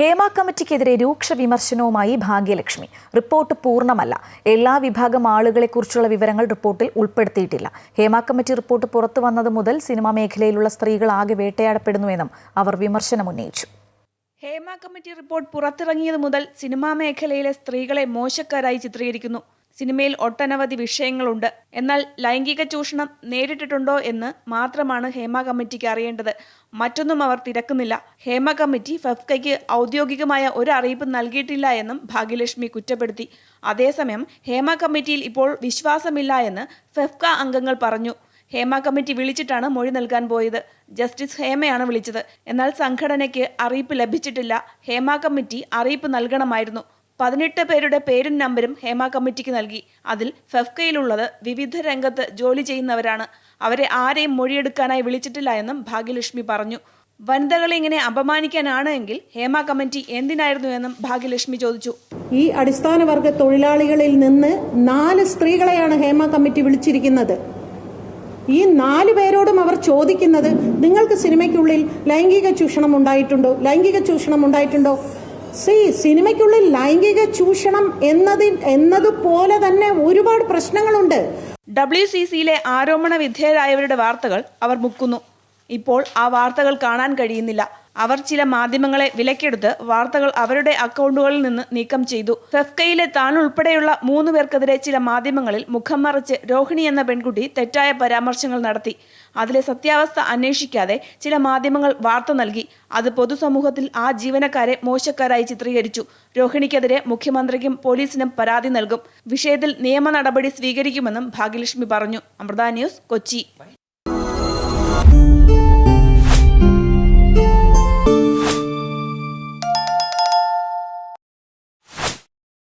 ഹേമ കമ്മിറ്റിക്കെതിരെ രൂക്ഷ വിമർശനവുമായി ഭാഗ്യലക്ഷ്മി. റിപ്പോർട്ട് പൂർണമല്ല. എല്ലാ വിഭാഗം ആളുകളെക്കുറിച്ചുള്ള വിവരങ്ങൾ റിപ്പോർട്ടിൽ ഉൾപ്പെടുത്തിയിട്ടില്ല. ഹേമ കമ്മിറ്റി റിപ്പോർട്ട് പുറത്തു വന്നത് മുതൽ സിനിമാ മേഖലയിലുള്ള സ്ത്രീകൾ ആകെ വേട്ടയാടപ്പെടുന്നുവെന്നും അവർ വിമർശനമുന്നയിച്ചു ഹേമ കമ്മിറ്റി റിപ്പോർട്ട് പുറത്തിറങ്ങിയത് മുതൽ സിനിമാ മേഖലയിലെ സ്ത്രീകളെ മോശക്കാരായി ചിത്രീകരിക്കുന്നു. സിനിമയിൽ ഒട്ടനവധി വിഷയങ്ങളുണ്ട്. എന്നാൽ ലൈംഗിക ചൂഷണം നേരിട്ടിട്ടുണ്ടോ എന്ന് മാത്രമാണ് ഹേമ കമ്മിറ്റിക്ക് അറിയേണ്ടത്. മറ്റൊന്നും അവർ തിരക്കുന്നില്ല. ഹേമ കമ്മിറ്റി ഫെഫ്കയ്ക്ക് ഔദ്യോഗികമായ ഒരു അറിയിപ്പ് നൽകിയിട്ടില്ല എന്നും ഭാഗ്യലക്ഷ്മി കുറ്റപ്പെടുത്തി. അതേസമയം ഹേമ കമ്മിറ്റിയിൽ ഇപ്പോൾ വിശ്വാസമില്ല എന്ന് ഫെഫ്ക അംഗങ്ങൾ പറഞ്ഞു. ഹേമ കമ്മിറ്റി വിളിച്ചിട്ടാണ് മൊഴി നൽകാൻ പോയത്. ജസ്റ്റിസ് ഹേമയാണ് വിളിച്ചത്. എന്നാൽ സംഘടനയ്ക്ക് അറിയിപ്പ് ലഭിച്ചിട്ടില്ല. ഹേമ കമ്മിറ്റി അറിയിപ്പ് നൽകണമായിരുന്നു. പതിനെട്ട് പേരുടെ പേരും നമ്പരും ഹേമ കമ്മിറ്റിക്ക് നൽകി. അതിൽ ഫെഫ്കയിലുള്ളത് വിവിധ രംഗത്ത് ജോലി ചെയ്യുന്നവരാണ്. അവരെ ആരെയും മൊഴിയെടുക്കാനായി വിളിച്ചിട്ടില്ല എന്നും ഭാഗ്യലക്ഷ്മി പറഞ്ഞു. വനിതകളെ ഇങ്ങനെ അപമാനിക്കാനാണ് എങ്കിൽ ഹേമ കമ്മിറ്റി എന്തിനായിരുന്നു എന്നും ഭാഗ്യലക്ഷ്മി ചോദിച്ചു. ഈ അടിസ്ഥാന വർഗ തൊഴിലാളികളിൽ നിന്ന് നാല് സ്ത്രീകളെയാണ് ഹേമ കമ്മിറ്റി വിളിച്ചിരിക്കുന്നത്. ഈ നാല് പേരോടും അവർ ചോദിക്കുന്നത് നിങ്ങൾക്ക് സിനിമയ്ക്കുള്ളിൽ ലൈംഗിക ചൂഷണം ഉണ്ടായിട്ടുണ്ടോ? ലൈംഗിക ചൂഷണം ഉണ്ടായിട്ടുണ്ടോ? സി സിനിമയ്ക്കുള്ളിൽ ലൈംഗിക ചൂഷണം എന്നതിൽ എന്നതുപോലെ തന്നെ ഒരുപാട് പ്രശ്നങ്ങളുണ്ട്. ഡബ്ല്യു സി സിയിലെ ആരോപണ വിധേയരായവരുടെ വാർത്തകൾ അവർ മുക്കുന്നു. ഇപ്പോൾ ആ വാർത്തകൾ കാണാൻ കഴിയുന്നില്ല. അവർ ചില മാധ്യമങ്ങളെ വിലക്കെടുത്ത് വാർത്തകൾ അവരുടെ അക്കൗണ്ടുകളിൽ നിന്ന് നീക്കം ചെയ്തു. ഫെഫ്കയിലെ താൻ ഉൾപ്പെടെയുള്ള മൂന്ന് പേർക്കെതിരെ ചില മാധ്യമങ്ങളിൽ മുഖം മറച്ച് രോഹിണി എന്ന പെൺകുട്ടി തെറ്റായ പരാമർശങ്ങൾ നടത്തി. അതിലെ സത്യാവസ്ഥ അന്വേഷിക്കാതെ ചില മാധ്യമങ്ങൾ വാർത്ത നൽകി. അത് പൊതുസമൂഹത്തിൽ ആ ജീവനക്കാരെ മോശക്കാരായി ചിത്രീകരിച്ചു. രോഹിണിക്കെതിരെ മുഖ്യമന്ത്രിക്കും പോലീസിനും പരാതി നൽകും. വിഷയത്തിൽ നിയമ നടപടി സ്വീകരിക്കുമെന്നും ഭാഗ്യലക്ഷ്മി പറഞ്ഞു. അമൃത ന്യൂസ് കൊച്ചി.